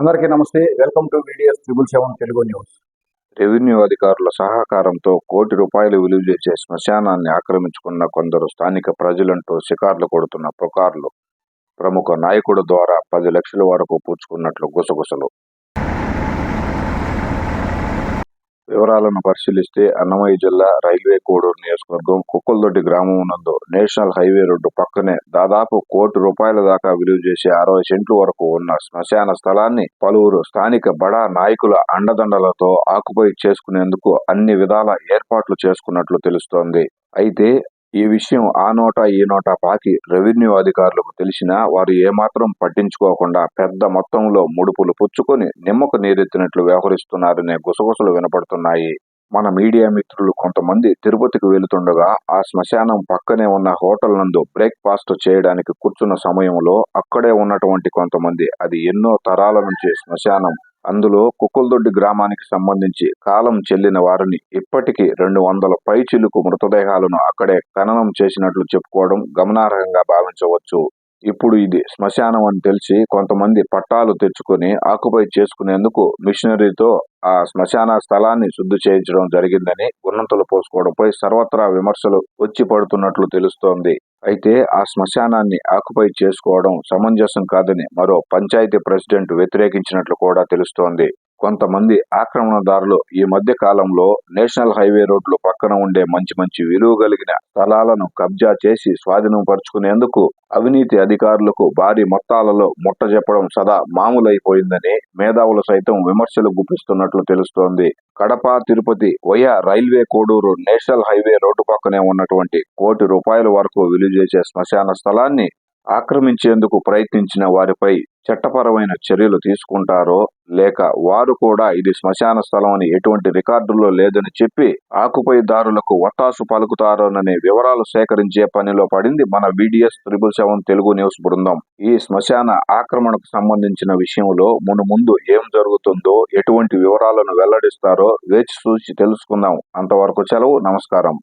అందరికీ నమస్తే. Welcome to videos triple seven Telugu news. Revenue అధికారుల సహకారంతో కోటి రూపాయలు విలువ చేసే శ్మశానాన్ని ఆక్రమించుకున్న కొందరు స్థానిక ప్రజలంటూ షికార్లు కొడుతున్న పుకార్లు. ప్రముఖ నాయకుడు ద్వారా పది లక్షల వరకు పూచుకున్నట్లు గుసగుసలు. వివరాలను పరిశీలిస్తే అన్నమయ్య జిల్లా రైల్వే కోడూరు నియోజకవర్గం కుక్కలదొడ్డి గ్రామం నందు నేషనల్ హైవే రోడ్డు పక్కనే దాదాపు కోటి రూపాయల దాకా విలువ చేసే అరవై సెంట్లు వరకు ఉన్న శ్మశాన స్థలాన్ని పలువురు స్థానిక బడా నాయకుల అండదండలతో ఆకుపై చేసుకునేందుకు అన్ని విధాల ఏర్పాట్లు చేసుకున్నట్లు తెలుస్తోంది. అయితే ఈ విషయం ఆ నోటా ఈ నోటా పాకి రెవెన్యూ అధికారులకు తెలిసినా వారు ఏమాత్రం పట్టించుకోకుండా పెద్ద మొత్తంలో ముడుపులు పుచ్చుకొని నిమ్మకు నీరెత్తినట్లు వ్యవహరిస్తున్నారనే గుసగుసలు వినపడుతున్నాయి. మన మీడియా మిత్రులు కొంతమంది తిరుపతికి వెళుతుండగా ఆ శ్మశానం పక్కనే ఉన్న హోటల్ నందు బ్రేక్ఫాస్ట్ చేయడానికి కూర్చున్న సమయంలో అక్కడే ఉన్నటువంటి కొంతమంది అది ఎన్నో తరాల నుంచి శ్మశానం అందులో కుక్కలదొడ్డి గ్రామానికి సంబంధించి కాలం చెల్లిన వారిని ఇప్పటికీ రెండు వందల పైచిలుకు మృతదేహాలను అక్కడే ఖననం చేసినట్లు చెప్పుకోవడం గమనార్హంగా భావించవచ్చు. ఇప్పుడు ఇది శ్మశానం అని తెలిసి కొంతమంది పట్టాలు తెచ్చుకొని ఆకుపై చేసుకునేందుకు మిషనరీతో ఆ శ్మశాన స్థలాన్ని శుద్ధి చేయించడం జరిగిందని గున్నంతలు పోసుకోవడంపై సర్వత్రా విమర్శలు వచ్చి పడుతున్నట్లు తెలుస్తోంది. అయితే ఆ శ్మశానాన్ని ఆకుపై చేసుకోవడం సమంజసం కాదని మరో పంచాయతీ ప్రెసిడెంట్ వ్యతిరేకించినట్లు కూడా తెలుస్తోంది. కొంతమంది ఆక్రమణదారులు ఈ మధ్య కాలంలో నేషనల్ హైవే రోడ్లు పక్కన ఉండే మంచి మంచి విలువ కలిగిన స్థలాలను కబ్జా చేసి స్వాధీనం పరుచుకునేందుకు అవినీతి అధికారులకు భారీ మొత్తాలలో ముట్ట చెప్పడం సదా మామూలైపోయిందని మేధావులు సైతం విమర్శలు గుప్పిస్తున్నట్లు తెలుస్తోంది. Kadapa Tirupati via Railway Koduru national highway road పక్కనే ఉన్నటువంటి కోటి రూపాయల వరకు విలువ చేసే శ్మశాన స్థలాన్ని ఆక్రమించేందుకు ప్రయత్నించిన వారిపై చట్టపరమైన చర్యలు తీసుకుంటారో లేక వారు కూడా ఇది శ్మశాన స్థలం అని ఎటువంటి రికార్డుల్లో లేదని చెప్పి ఆకుపైదారులకు వట్టాసు పలుకుతారోననే వివరాలు సేకరించే పనిలో పడింది మన VDS triple seven Telugu news బృందం. ఈ శ్మశాన ఆక్రమణకు సంబంధించిన విషయంలో మును ముందు ఏం జరుగుతుందో ఎటువంటి వివరాలను వెల్లడిస్తారో వేచి చూసి తెలుసుకుందాం. అంతవరకు సెలవు నమస్కారం.